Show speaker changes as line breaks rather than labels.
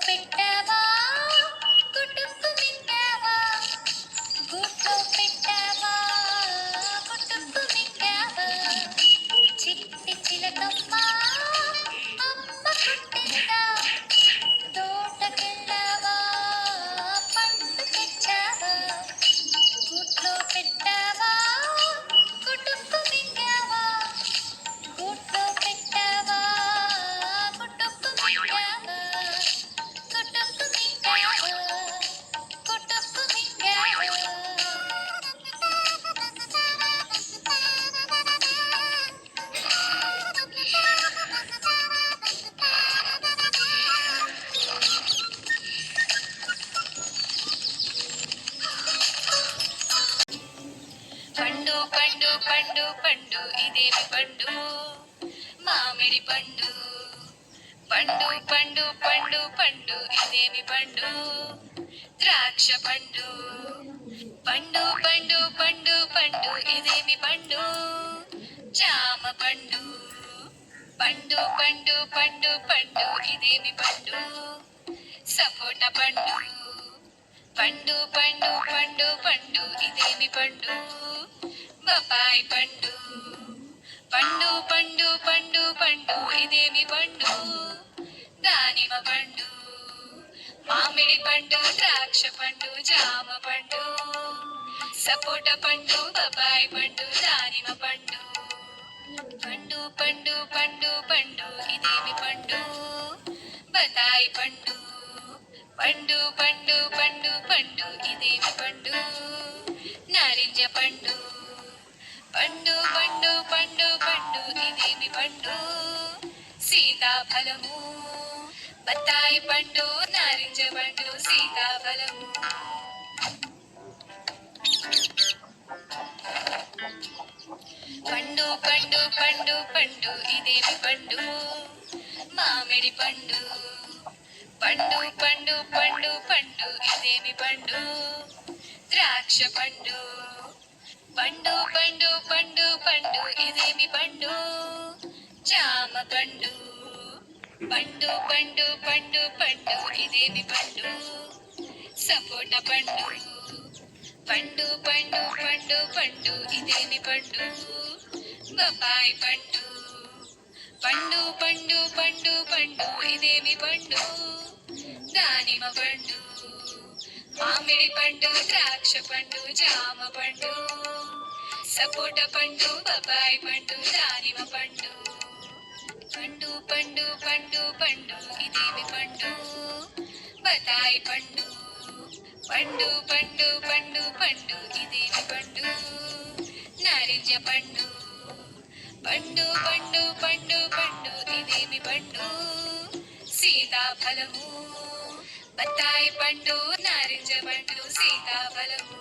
click పండు పండు పండు ఇదేమి పండు మామిడి పండు పండు పండు పండు పండు ఇదేమి పండు ద్రాక్ష పండు పండు పండు పండు పండు ఇదేమి పండు జామ పండు పండు పండు పండు పండు ఇదేమి పండు సపోట పండు పండు పండు పండు పండు ఇదేమి పండు బొప్పాయి పండు. పండు పండు పండు పండు ఇదేమి పండు? దానిమ పండు. మామిడి పండు ద్రాక్ష పండు జామ పండు. సపోట పండు బొప్పాయి పండు దానిమ పండు. పండు పండు పండు పండు ఇదేమి పండు? బతాయి పండు. పండు పండు పండు పండు ఇదేమి పండు? నారింజ పండు. పండు పండు పండు పండు ఇదేమి పండు? సీతాఫలము. బత్తాయి పండు నారింజ పండు సీతాఫలము. పండు పండు పండు పండు ఇదేమి పండు? మామిడి పండు. పండు పండు పండు పండు ఇదేమి పండు? ద్రాక్ష పండు. పండు పండు పండు పండు ఇదేమి పండు జామ పండు పండు పండు పండు పండు ఇదేమి పండు సపోటా పండు పండు పండు పండు పండు ఇదేమి పండు బొప్పాయి పండు పండు పండు పండు పండు ఇదేమి పండు దానిమ పండు మామిడి పండు ద్రాక్ష పండు జామ పండు సపోట పండు బొప్పాయి పండు దానిమ పండు. పండు పండు పండు పండు ఇదేమి పండు? బతాయి పండు. పండు పండు పండు పండు ఇదేమి పండు? నారింజ పండు. పండు పండు పండు పండు ఇదేమి పండు? సీతాఫలము. బత్తాయి పండు నారింజ పండు సీతాఫలము.